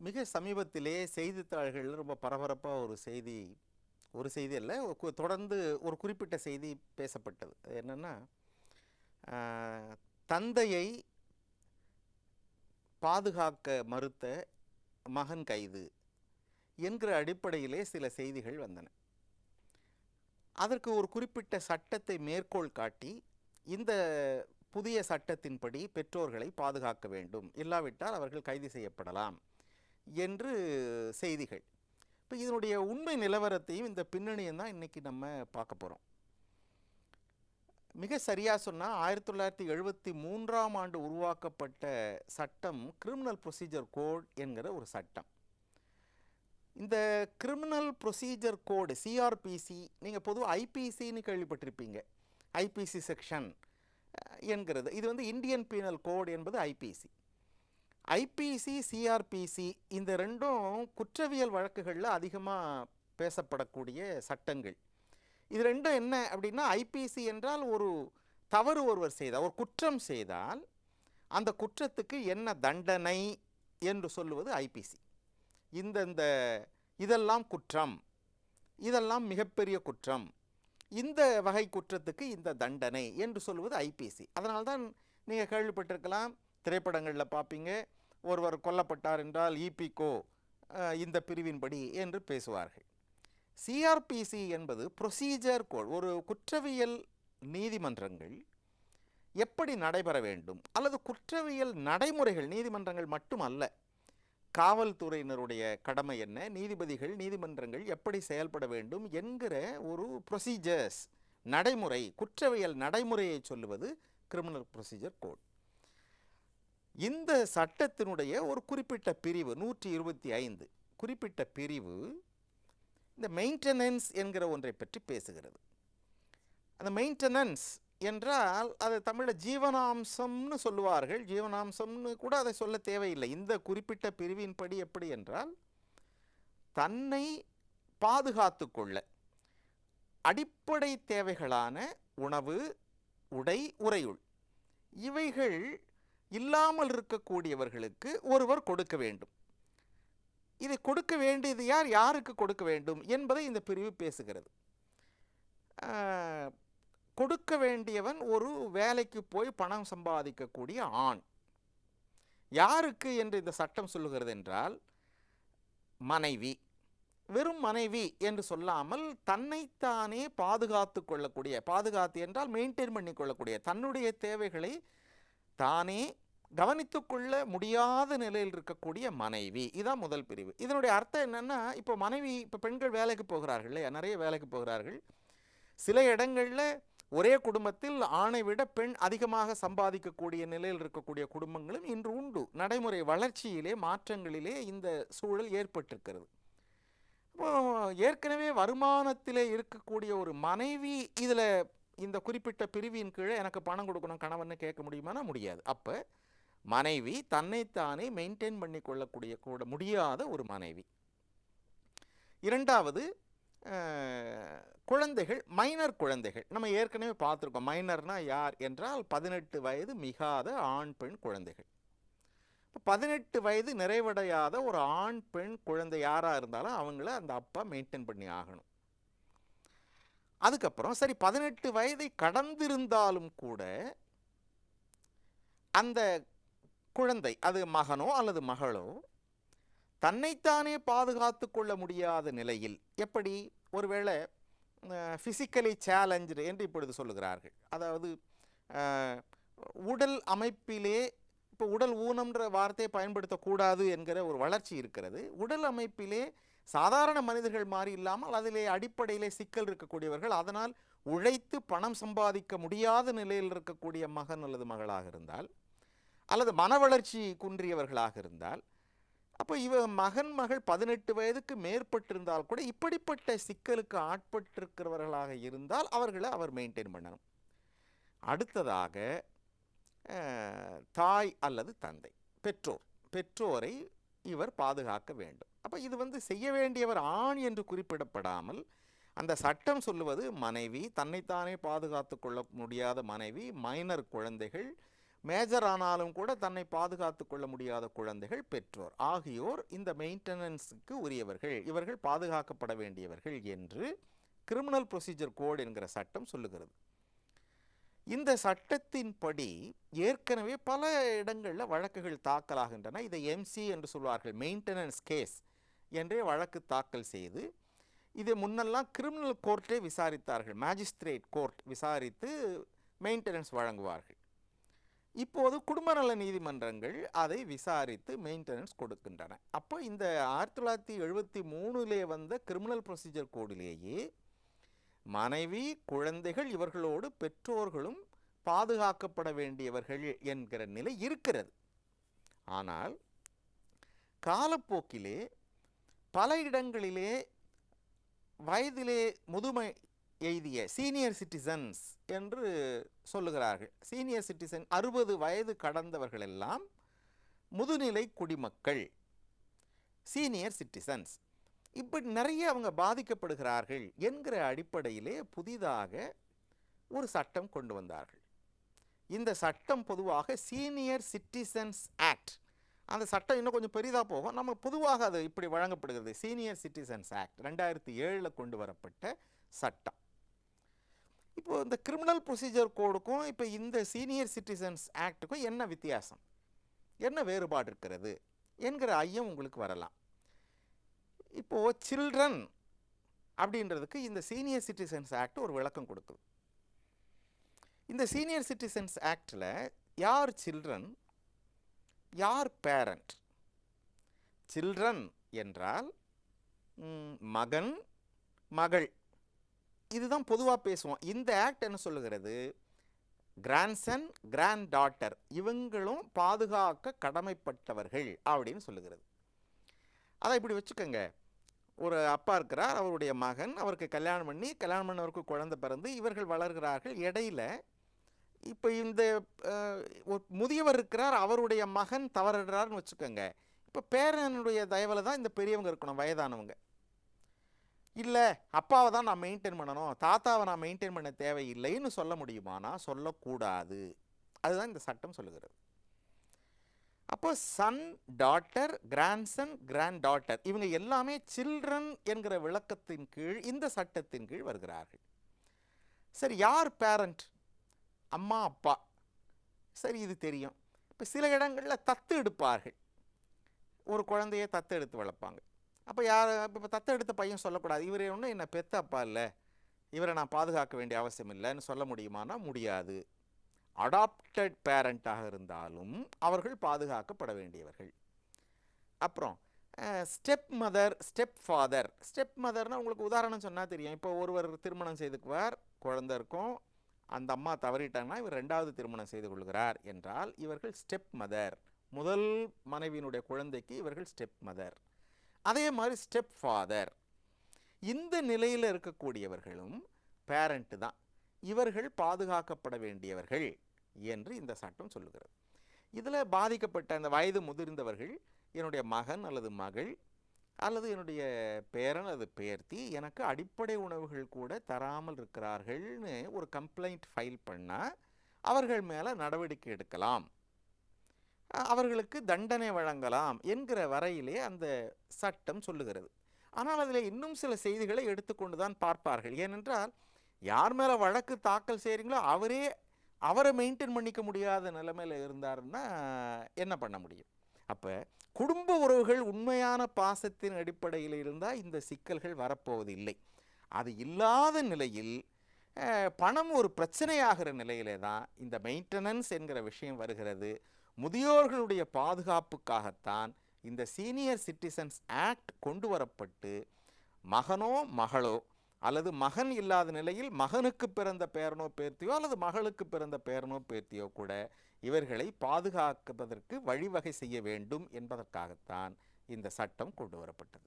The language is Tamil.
மிக சமீபத்திலே செய்தித்தாள்களில் ரொம்ப பரபரப்பாக ஒரு செய்தி ஒரு செய்தி அல்ல ஒரு தொடர்ந்து ஒரு குறிப்பிட்ட செய்தி பேசப்பட்டது. என்னென்னா தந்தையை பாதுகாக்க மறுத்த மகன் கைது என்கிற அடிப்படையிலே சில செய்திகள் வந்தன. அதற்கு ஒரு குறிப்பிட்ட சட்டத்தை மேற்கோள் காட்டி இந்த புதிய சட்டத்தின்படி பெற்றோர்களை பாதுகாக்க வேண்டும். இல்லாவிட்டால் அவர்கள் கைது செய்யப்படலாம். என்று செய்திகள். இப்போ இதனுடைய உண்மை நிலவரத்தையும் இந்த பின்னணியும் தான் இன்றைக்கி நம்ம பார்க்க போகிறோம் மிக சரியாக சொன்னால் ஆயிரத்தி தொள்ளாயிரத்தி எழுபத்தி மூன்றாம் ஆண்டு உருவாக்கப்பட்ட சட்டம் கிரிமினல் ப்ரொசீஜர் கோட் என்கிற ஒரு சட்டம். இந்த கிரிமினல் ப்ரொசீஜர் கோடு சிஆர்பிசி நீங்கள் பொதுவாக ஐபிசின்னு கேள்விப்பட்டிருப்பீங்க. ஐபிசி செக்ஷன் என்கிறது. இது வந்து இந்தியன் பீனல் கோட் என்பது ஐபிசி ஐபிசி சிஆர்பிசி இந்த ரெண்டும் குற்றவியல் வழக்குகளில் அதிகமாக பேசப்படக்கூடிய சட்டங்கள். இது ரெண்டும் என்ன அப்படின்னா ஐபிசி என்றால் ஒரு தவறு ஒருவர் செய்தால் ஒரு குற்றம் செய்தால் அந்த குற்றத்துக்கு என்ன தண்டனை என்று சொல்லுவது ஐபிசி இந்த இந்த இதெல்லாம் குற்றம் இதெல்லாம் மிகப்பெரிய குற்றம் இந்த வகை குற்றத்துக்கு இந்த தண்டனை என்று சொல்லுவது ஐபிசி அதனால்தான் நீங்கள் கேள்விப்பட்டிருக்கலாம் திரைப்படங்களில் பார்ப்பீங்க ஒருவர் கொல்லப்பட்டார் என்றால் இபிகோ இந்த பிரிவின்படி என்று பேசுவார்கள். சிஆர்பிசி என்பது ப்ரொசீஜர் கோட் ஒரு குற்றவியல் நீதிமன்றங்கள் எப்படி நடைபெற வேண்டும் அல்லது குற்றவியல் நடைமுறைகள் நீதிமன்றங்கள் மட்டுமல்ல காவல்துறையினருடைய கடமை என்ன நீதிபதிகள் நீதிமன்றங்கள் எப்படி செயல்பட வேண்டும் என்கிற ஒரு ப்ரொசீஜர்ஸ் நடைமுறை குற்றவியல் நடைமுறையை சொல்லுவது கிரிமினல் ப்ரொசீஜர் கோட் இந்த சட்டத்தினுடைய ஒரு குறிப்பிட்ட பிரிவு நூற்றி இருபத்தி ஐந்து குறிப்பிட்ட பிரிவு இந்த மெயின்டெனன்ஸ் என்கிற ஒன்றை பற்றி பேசுகிறது. அந்த மெயின்டெனன்ஸ் என்றால் அதை தமிழில் ஜீவனாம்சம்னு சொல்லுவார்கள். ஜீவனாம்சம்னு கூட அதை சொல்ல தேவையில்லை. இந்த குறிப்பிட்ட பிரிவின்படி எப்படி என்றால் தன்னை பாதுகாத்து கொள்ள அடிப்படை தேவைகளான உணவு உடை உறையுள் இவைகள் இல்லாமல் இருக்கக்கூடியவர்களுக்கு ஒருவர் கொடுக்க வேண்டும். இதை கொடுக்க வேண்டியது யார்? யாருக்கு கொடுக்க வேண்டும்? என்பதை இந்த பிரிவு பேசுகிறது. கொடுக்க வேண்டியவன் ஒரு வேலைக்கு போய் பணம் சம்பாதிக்கக்கூடிய ஆண். யாருக்கு என்று இந்த சட்டம் சொல்லுகிறது என்றால் மனைவி. வெறும் மனைவி என்று சொல்லாமல் தன்னைத்தானே பாதுகாத்து கொள்ளக்கூடிய பாதுகாத்து என்றால் மெயின்டைன் பண்ணி கொள்ளக்கூடிய தன்னுடைய தேவைகளை தானே கவனித்து கொள்ள முடியாத நிலையில் இருக்கக்கூடிய மனைவி. இதான் முதல் பிரிவு. இதனுடைய அர்த்தம் என்னென்னா இப்போ மனைவி இப்போ பெண்கள் வேலைக்கு போகிறார்கள் இல்லையா? நிறைய வேலைக்கு போகிறார்கள். சில இடங்களில் ஒரே குடும்பத்தில் ஆணை விட பெண் அதிகமாக சம்பாதிக்கக்கூடிய நிலையில் இருக்கக்கூடிய குடும்பங்களும் இன்று உண்டு. நடைமுறை வளர்ச்சியிலே மாற்றங்களிலே இந்த சூழல் ஏற்பட்டிருக்கிறது. ஏற்கனவே வருமானத்திலே இருக்கக்கூடிய ஒரு மனைவி இதில் இந்த குறிப்பிட்ட பிரிவின் கீழே எனக்கு பணம் கொடுக்கணும் கணவன் கேட்க முடியுமானா முடியாது. அப்போ மனைவி தன்னைத்தானே மெயின்டைன் பண்ணி கொள்ளக்கூடிய கூட முடியாத ஒரு மனைவி. இரண்டாவது குழந்தைகள் மைனர் குழந்தைகள். நம்ம ஏற்கனவே பார்த்துருக்கோம். மைனர்னால் யார் என்றால் பதினெட்டு வயது மிகாத ஆண் பெண் குழந்தைகள். இப்போ பதினெட்டு வயது நிறைவடையாத ஒரு ஆண் பெண் குழந்தை யாராக இருந்தாலும் அவங்கள அந்த அப்பா மெயின்டைன் பண்ணி ஆகணும். அதுக்கப்புறம் சரி பதினெட்டு வயதை கடந்திருந்தாலும் கூட அந்த குழந்தை அது மகனோ அல்லது மகளோ தன்னைத்தானே பாதுகாத்து கொள்ள முடியாத நிலையில் எப்படி ஒருவேளை ஃபிசிக்கலி சேலஞ்சு என்று இப்பொழுது சொல்லுகிறார்கள். அதாவது உடல் அமைப்பிலே இப்போ உடல் ஊனம்ன்ற வார்த்தையை பயன்படுத்தக்கூடாது என்கிற ஒரு வளர்ச்சி இருக்கிறது. உடல் அமைப்பிலே சாதாரண மனிதர்கள் மாறி இல்லாமல் அதிலே அடிப்படையிலே சிக்கல் இருக்கக்கூடியவர்கள். அதனால் உழைத்து பணம் சம்பாதிக்க முடியாத நிலையில் இருக்கக்கூடிய மகன் அல்லது மகளாக இருந்தால் அல்லது மன வளர்ச்சி குன்றியவர்களாக இருந்தால் அப்போ இவ மகன் மகள் பதினெட்டு வயதுக்கு மேற்பட்டிருந்தால் கூட இப்படிப்பட்ட சிக்கலுக்கு ஆட்பட்டிருக்கிறவர்களாக இருந்தால் அவர்களை அவர் மெயின்டைன் பண்ணணும். அடுத்ததாக தாய் அல்லது தந்தை பெற்றோர். பெற்றோரை இவர் பாதுகாக்க வேண்டும். அப்போ இது வந்து செய்ய வேண்டியவர் ஆண் என்று குறிப்பிடப்படாமல் அந்த சட்டம் சொல்லுவது மனைவி தன்னைத்தானே பாதுகாத்து கொள்ள முடியாத மனைவி மைனர் குழந்தைகள் மேஜர் ஆனாலும் கூட தன்னை பாதுகாத்து கொள்ள முடியாத குழந்தைகள் பெற்றோர் ஆகியோர் இந்த மெயின்டெனன்ஸுக்கு உரியவர்கள். இவர்கள் பாதுகாக்கப்பட வேண்டியவர்கள் என்று கிரிமினல் ப்ரொசீஜர் கோட் என்கிற சட்டம் சொல்லுகிறது. இந்த சட்டத்தின்படி ஏற்கனவே பல இடங்களில் வழக்குகள் தாக்கலாகின்றன. இதை எம்சி என்று சொல்வார்கள். மெயின்டெனன்ஸ் கேஸ் என்றே வழக்கு தாக்கல் செய்து இதை முன்னெல்லாம் கிரிமினல் கோர்ட்டே விசாரித்தார்கள். மேஜிஸ்ட்ரேட் கோர்ட் விசாரித்து மெயின்டெனன்ஸ் வழங்குவார்கள். இப்போது குடும்ப நல நீதிமன்றங்கள் அதை விசாரித்து மெயின்டெனன்ஸ் கொடுக்கின்றன. அப்போ இந்த ஆயிரத்தி தொள்ளாயிரத்தி எழுபத்தி மூணுலே வந்த கிரிமினல் ப்ரொசீஜர் கோடிலேயே மனைவி குழந்தைகள் இவர்களோடு பெற்றோர்களும் பாதுகாக்கப்பட வேண்டியவர்கள் என்கிற நிலை இருக்கிறது. ஆனால் காலப்போக்கிலே பல இடங்களிலே வயதிலே முதுமை எய்திய சீனியர் சிட்டிசன்ஸ் என்று சொல்லுகிறார்கள். சீனியர் சிட்டிசன் அறுபது வயது கடந்தவர்கள் எல்லாம் முதுநிலை குடிமக்கள் சீனியர் சிட்டிசன்ஸ் இப்படி நிறைய அவங்க பாதிக்கப்படுகிறார்கள் என்கிற அடிப்படையிலே புதிதாக ஒரு சட்டம் கொண்டு வந்தார்கள். இந்த சட்டம் பொதுவாக சீனியர் சிட்டிசன்ஸ் ஆக்ட் அந்த சட்டம் இன்னும் கொஞ்சம் பெரிதாக போகும். நம்ம பொதுவாக அது இப்படி வழங்கப்படுகிறது. சீனியர் சிட்டிசன்ஸ் ஆக்ட் ரெண்டாயிரத்தி ஏழில் கொண்டு வரப்பட்ட சட்டம். இப்போது இந்த கிரிமினல் ப்ரொசீஜர் கோடுக்கும் இப்போ இந்த சீனியர் சிட்டிசன்ஸ் ஆக்டுக்கும் என்ன வித்தியாசம்? என்ன வேறுபாடு இருக்கிறது? என்கிற ஐயம் உங்களுக்கு வரலாம். இப்போது சில்ட்ரன் அப்படின்றதுக்கு இந்த சீனியர் சிட்டிசன்ஸ் ஆக்ட் ஒரு விளக்கம் கொடுக்குது. இந்த சீனியர் சிட்டிசன்ஸ் ஆக்டில் யார் சில்ட்ரன் யார் பேரண்ட் சில்ட்ரன் என்றால் மகன் மகள். இதுதான் பொதுவாக பேசுவோம். இந்த ஆக்ட் என்ன சொல்லுகிறது? கிராண்ட்சன் கிராண்ட் டாட்டர் இவங்களும் பாதுகாக்க கடமைப்பட்டவர்கள் அப்படின்னு சொல்லுகிறது. அதை இப்படி வச்சுக்கோங்க. ஒரு அப்பா இருக்கிறார் அவருடைய மகன் அவருக்கு கல்யாணம் பண்ணி கல்யாணம் பண்ணவருக்கு குழந்தை பிறந்து இவர்கள் வளர்கிறார்கள் இடையில. இப்போ இந்த ஒரு முதியவர் இருக்கிறார் அவருடைய மகன் தவறிடுறாருன்னு வச்சுக்கோங்க. இப்போ பேரனுடைய தயவில் தான் இந்த பெரியவங்க இருக்கணும் வயதானவங்க. இல்லை அப்பாவை தான் நான் மெயின்டைன் பண்ணணும் தாத்தாவை நான் மெயின்டைன் பண்ண தேவையில்லைன்னு சொல்ல முடியுமானா? சொல்லக்கூடாது. அதுதான் இந்த சட்டம் சொல்லுகிறது. அப்போ son daughter grandson granddaughter இவங்க எல்லாமே சில்ட்ரன் என்கிற விளக்கத்தின் கீழ் இந்த சட்டத்தின் கீழ் வருகிறார்கள். சரி யார் பேரண்ட் அம்மா அப்பா. சரி இது தெரியும். இப்போ சில இடங்களில் தத்து எடுப்பார்கள். ஒரு குழந்தைய தத்து எடுத்து வளர்ப்பாங்க. அப்போ யார் இப்போ தத்து எடுத்த பையன் சொல்லக்கூடாது. இவர் ஒன்றும் என்னை பெத்த அப்பா இல்லை. இவரை நான் பாதுகாக்க வேண்டிய அவசியம் இல்லைன்னு சொல்ல முடியுமானா முடியாது. அடாப்டட் பேரண்ட்டாக இருந்தாலும் அவர்கள் பாதுகாக்கப்பட வேண்டியவர்கள். அப்புறம் step mother step father step மதர்னால் உங்களுக்கு உதாரணம் சொன்னால் தெரியும். இப்போ ஒருவர் திருமணம் செய்துக்குவார் குழந்தை இருக்கும் அந்த அம்மா தவறிட்டாங்கன்னா இவர் ரெண்டாவது திருமணம் செய்து கொள்கிறார் என்றால் இவர்கள் ஸ்டெப் மதர் முதல் மனைவியினுடைய குழந்தைக்கு இவர்கள் ஸ்டெப் மதர் அதே மாதிரி ஸ்டெப் ஃபாதர் இந்த நிலையில் இருக்கக்கூடியவர்களும் பேரண்ட்டு தான். இவர்கள் பாதுகாக்கப்பட வேண்டியவர்கள். என்று இந்த சட்டம் சொல்லுகிறது. இதில் பாதிக்கப்பட்ட அந்த வயது முதிர்ந்தவர்கள் என்னுடைய மகன் அல்லது மகள் அல்லது என்னுடைய பேரன் அல்லது பேர்த்தி எனக்கு அடிப்படை உணவுகள் கூட தராமல் இருக்கிறார்கள்னு ஒரு கம்ப்ளைண்ட் ஃபைல் பண்ணால் அவர்கள் மேலே நடவடிக்கை எடுக்கலாம். அவர்களுக்கு தண்டனை வழங்கலாம் என்கிற வரையிலே அந்த சட்டம் சொல்லுகிறது. ஆனால் அதில் இன்னும் சில செய்திகளை எடுத்துக்கொண்டு தான் பார்ப்பார்கள். ஏனென்றால் யார் மேலே வழக்கு தாக்கல் செய்கிறீங்களோ அவரே அவரை மெயின்டைன் பண்ணிக்க முடியாத நிலைமையில் இருந்தாருன்னா என்ன பண்ண முடியும்? அப்போ குடும்ப உறவுகள் உண்மையான பாசத்தின் அடிப்படையில் இருந்தால் இந்த சிக்கல்கள் வரப்போவதில்லை. அது இல்லாத நிலையில் பணம் ஒரு பிரச்சனையாகிற நிலையிலே தான் இந்த மெயின்டெனன்ஸ் என்கிற விஷயம் வருகிறது. முதியோர்களுடைய பாதுகாப்புக்காகத்தான் இந்த சீனியர் சிட்டிசன்ஸ் ஆக்ட் கொண்டு வரப்பட்டு மகனோ மகளோ அல்லது மகன் இல்லாத நிலையில் மகனுக்கு பிறந்த பேரனோ பேர்த்தியோ அல்லது மகளுக்கு பிறந்த பேரனோ பேர்த்தியோ கூட இவர்களை பாதுகாப்பதற்கு வழிவகை செய்ய வேண்டும் என்பதற்காகத்தான் இந்த சட்டம் கொண்டு வரப்பட்டது.